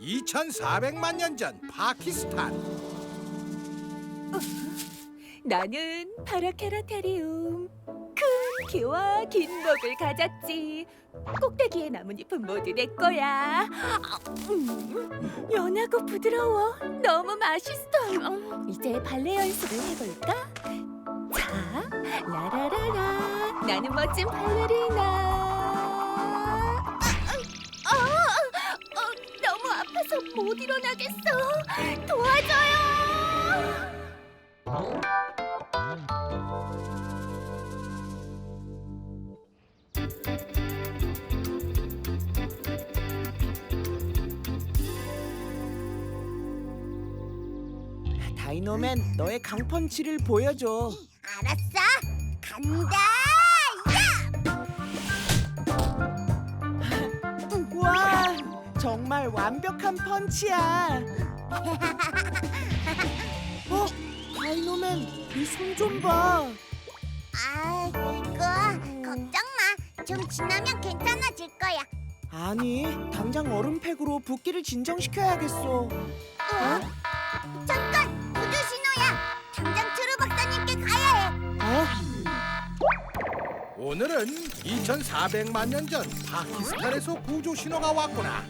2400만 년 전 파키스탄 나는 파라케라테리움. 큰 귀와 긴 목을 가졌지. 꼭대기의 나뭇잎은 모두 내 거야. 음, 연하고 부드러워. 너무 맛있어. 음, 이제 발레 연습을 해볼까? 자, 라라라라. 나는 멋진 발레리나. 무 아파서 못 일어나겠어. 도와줘요. 다이노맨 너의 강펀치를 보여줘. 정말 완벽한 펀치야. 어, 다이노맨 이손 좀 봐. 아, 이거 걱정 마. 좀 지나면 괜찮아질 거야. 아니, 당장 얼음팩으로 붓기를 진정시켜야겠어. 어? 잠깐, 구조 신호야. 당장 트루 박사님께 가야 해. 어? 오늘은 2400만 년 전 파키스탄에서 구조 신호가 왔구나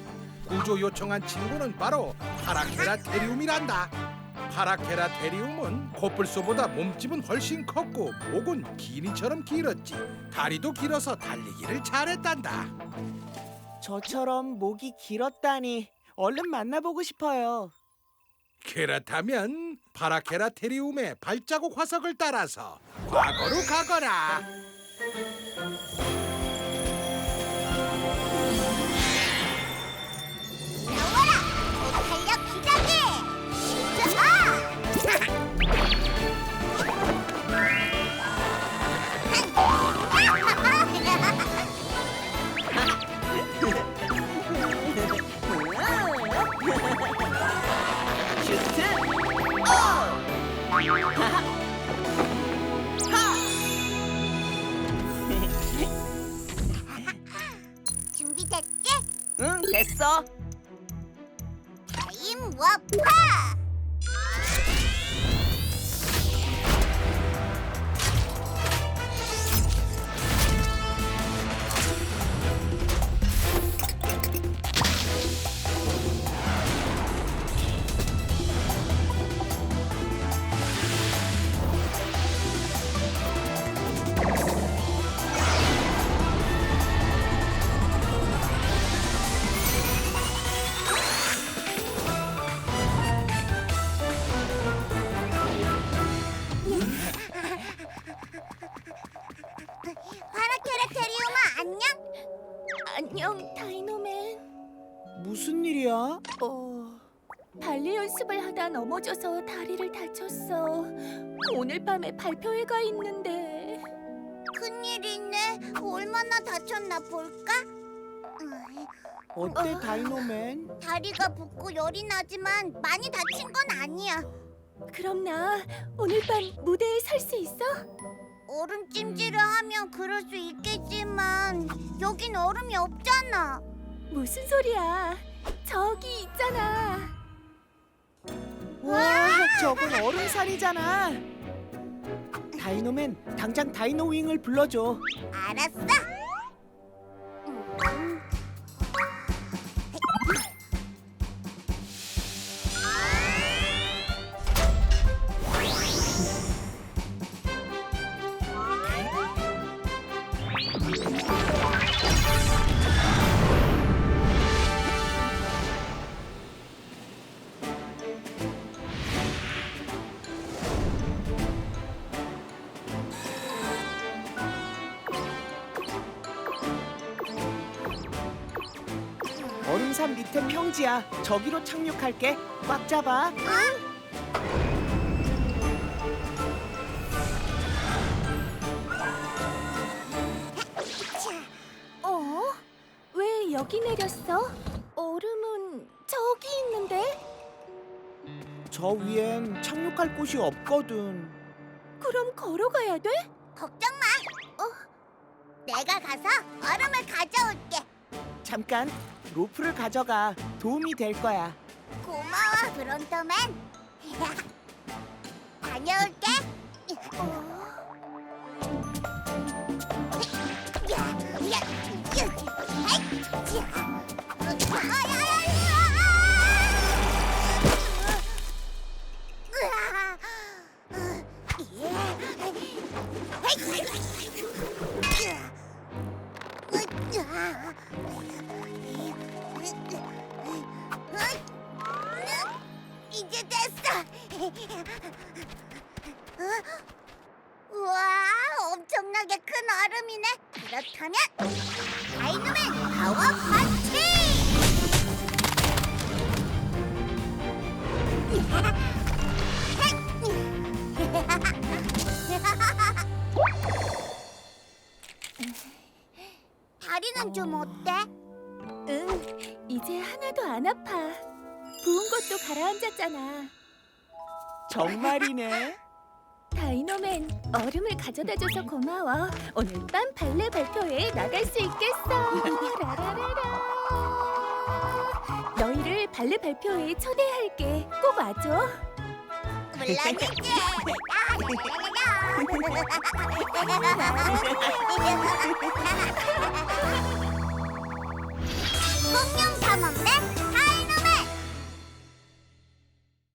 구조 요청한 친구는 바로 파라케라테리움이란다 파라케라테리움은 코뿔소보다 몸집은 훨씬 컸고 목은 기니처럼 길었지 다리도 길어서 달리기를 잘했단다 저처럼 목이 길었다니. 얼른 만나보고 싶어요. 그렇다면 파라케라테리움의 발자국 화석을 따라서 과거로 가거라. 됐어. 타임 워파. 무슨 일이야? 어, 발레 연습을 하다 넘어져서 다리를 다쳤어. 오늘 밤에 발표회가 있는데. 큰일이네. 얼마나 다쳤나 볼까? 으이, 어때, 다이노맨? 다리가 붓고 열이 나지만 많이 다친 건 아니야. 그럼 나 오늘 밤 무대에 설 수 있어? 얼음 찜질을 하면 그럴 수 있겠지만 여긴 얼음이 없잖아. 무슨 소리야? 저기 있잖아. 와, 저건 얼음살이잖아. 다이노맨, 당장 다이노윙을 불러줘. 알았어. 산 밑에 평지야. 저기로 착륙할게. 꽉 잡아. 어? 왜 여기 내렸어? 얼음은 저기 있는데? 저 위엔 착륙할 곳이 없거든. 그럼 걸어가야 돼? 걱정 마. 어, 내가 가서 얼음을 가져올게. 잠깐 로프를 가져가 도움이 될 거야. 고마워, 브론토맨. 다녀올게. 야, 야, 야, 헤이, 야. 으아, 어? 우와, 엄청나게 큰 얼음이네. 그렇다면 다이노맨 파워 펀치! 다리는 좀 어때? 응, 이제 하나도 안 아파. 부은 것도 가라앉았잖아. 정말이네. 다이노맨, 얼음을 가져다줘서 고마워. 오늘 밤 발레 발표회에 나갈 수 있겠어. 라라라라. 너희를 발레 발표회에 초대할게. 꼭 와줘. 물론이지. 공룡 탐험대